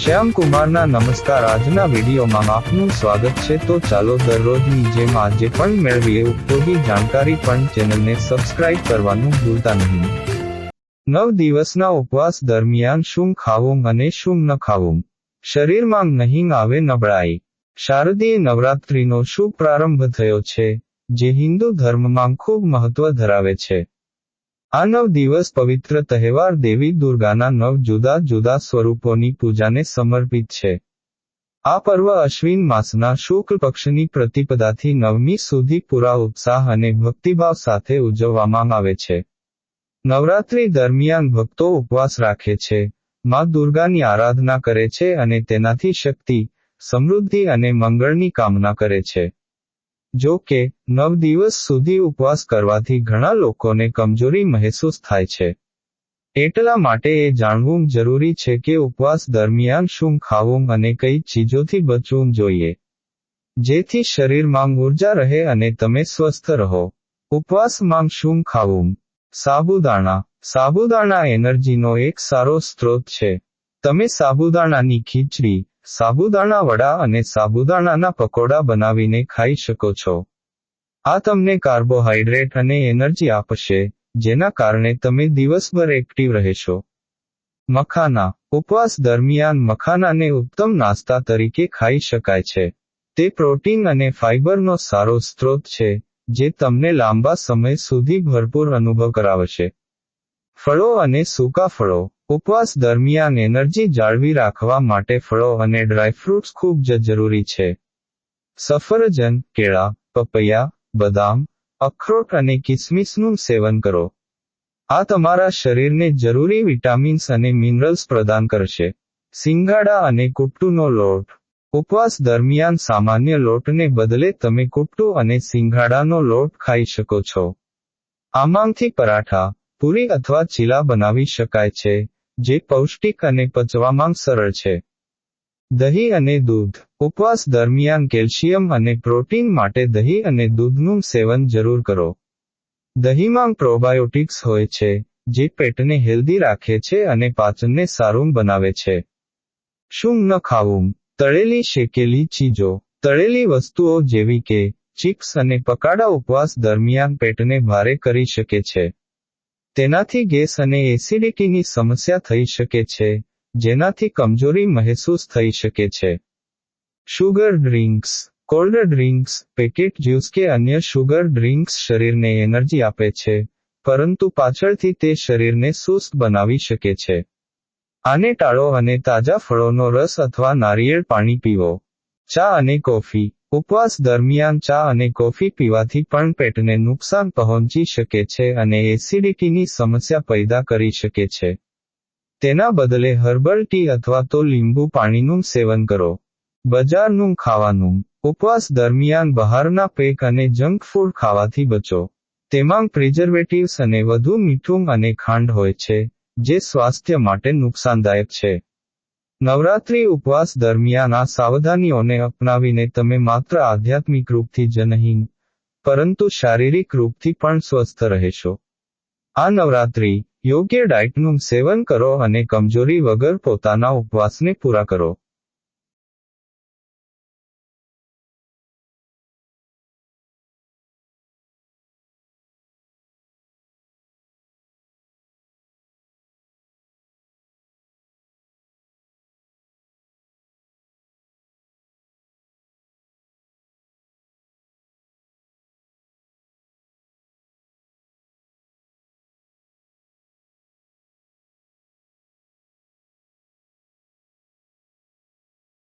શ્યામ કુમારના નમસ્કાર. આજના વિડીયોમાં આપનું સ્વાગત છે. તો ચાલો દરરોજની જેમ આજે પણ મેળવીએ. ઉપયોગી જાણકારી પણ ચેનલને સબસ્ક્રાઇબ કરવાનું ભૂલતા નહીં. નવ દિવસના ઉપવાસ દરમિયાન શું ખાવું અને શું ન ખાવું? શરીરમાં નહીં આવે નબળાઈ. શારદીય નવરાત્રિનો શું પ્રારંભ થયો છે? જે હિન્દુ ધર્મમાં ખૂબ મહત્વ ધરાવે છે. આ નવ દિવસ પવિત્ર તહેવાર દેવી દુર્ગાના નવ જુદા જુદા સ્વરૂપોની પૂજાને સમર્પિત છે. આ પર્વ અશ્વિન માસના શુક્લ પક્ષની પ્રતિપદાથી નવમી સુધી પૂરા ઉત્સાહ અને ભક્તિભાવ સાથે ઉજવવામાં આવે છે. નવરાત્રી દરમિયાન ભક્તો ઉપવાસ રાખે છે, માં દુર્ગાની આરાધના કરે છે અને તેનાથી શક્તિ, સમૃદ્ધિ અને મંગળની કામના કરે છે. જો કે, નવ દિવસ સુધી ઉપવાસ કરવાથી ઘણા લોકોને કમજોરી મહેસૂસ થાય છે. એટલા માટે એ જાણવું જરૂરી છે કે ઉપવાસ દરમિયાન શું ખાવું અને કઈ ચીજોથી બચવું જોઈએ. જેથી શરીરમાં ઊર્જા રહે અને તમે સ્વસ્થ રહો. ઉપવાસમાં શું ખાવું? સાબુદાણા. સાબુદાણા એનર્જીનો એક સારો સ્ત્રોત છે. તમે સાબુદાણાની ખીચડી સાબુદાણા વડા અને સાબુદાણાના પકોડા બનાવીને ખાઈ શકો છો. આ તમને કાર્બોહાઈડ્રેટ અને એનર્જી આપશે, જેના કારણે તમે દિવસભર એક્ટિવ રહેશો. મખાના, ઉપવાસ દરમિયાન મખાનાને ઉત્તમ નાસ્તા તરીકે ખાઈ શકાય છે. તે પ્રોટીન અને ફાઇબરનો સારો સ્ત્રોત છે, જે તમને લાંબા સમય સુધી ભરપૂર અનુભવ કરાવશે. ફળો અને સૂકા ફળો. ઉપવાસ દરમિયાન એનર્જી જાળવી રાખવા માટે ફળો અને ડ્રાયફ્રૂટ્સ ખૂબ જ જરૂરી છે. સફરજન, કેળા, પપૈયા, બદામ, અખરોટ અને કિસમિસનું સેવન કરો. આ તમારા શરીરને જરૂરી વિટામિન્સ અને મિનરલ્સ પ્રદાન કરશે. સિંગાડા અને કુટ્ટુનો લોટ. ઉપવાસ દરમિયાન સામાન્ય લોટને બદલે તમે કુટ્ટુ અને સિંગાડાનો લોટ ખાઈ શકો છો. આમાંથી પરાઠા, પૂરી અથવા ચીલા બનાવી શકાય છે. જે પૌષ્ટિક અને પચવામાં સરળ છે. દહીં અને દૂધ. ઉપવાસ દરમિયાન કેલ્શિયમ અને પ્રોટીન માટે દહીં અને દૂધનું સેવન જરૂર કરો. દહીંમાં પ્રોબાયોટિક્સ હોય છે, જે પેટને હેલ્ધી રાખે છે અને પાચનને સારું બનાવે છે. શું ન ખાવું? તળેલી શેકેલી ચીજો. તળેલી વસ્તુઓ જેવી કે ચિપ્સ અને પકાડા ઉપવાસ દરમિયાન પેટને ભારે કરી શકે છે. તેનાથી ગેસ અને એસિડિટીની સમસ્યા થઈ શકે છે, જેનાથી કમજોરી મહેસૂસ થઈ શકે છે. Sugar drinks cold drinks packet juice કે અન્ય શુગર ડ્રિંક્સ શરીરને એનર્જી આપે છે, પરંતુ પાછળથી તે શરીરને સુસ્ત બનાવી શકે છે. આને ટાળો અને તાજા ફળોનો રસ અથવા નારિયેળ પાણી પીવો. ચા અને કોફી. ઉપવાસ દરમિયાન ચા અને કોફી પીવાથી પણ પેટને નુકસાન પહોંચી શકે છે અને એસિડિટીની સમસ્યા પેદા કરી શકે છે. તેના બદલે હર્બલ ટી અથવા તો લીંબુ પાણીનું સેવન કરો. બજારનું ખાવાનું. ઉપવાસ દરમિયાન બહારના પેક અને જંક ફૂડ ખાવાથી બચો. તેમાં પ્રિઝર્વેટિવ્સ અને વધુ મીઠું અને ખાંડ હોય છે, જે સ્વાસ્થ્ય માટે નુકસાનદાયક છે. નવરાત્રી ઉપવાસ દરમિયાન આ સાવધાનીઓને અપનાવીને તમે માત્ર આધ્યાત્મિક રૂપથી જ નહીં, પરંતુ શારીરિક રૂપથી પણ સ્વસ્થ રહેશો. આ નવરાત્રી, યોગ્ય ડાયટનું સેવન કરો અને કમજોરી વગર પોતાના ઉપવાસને પૂરા કરો.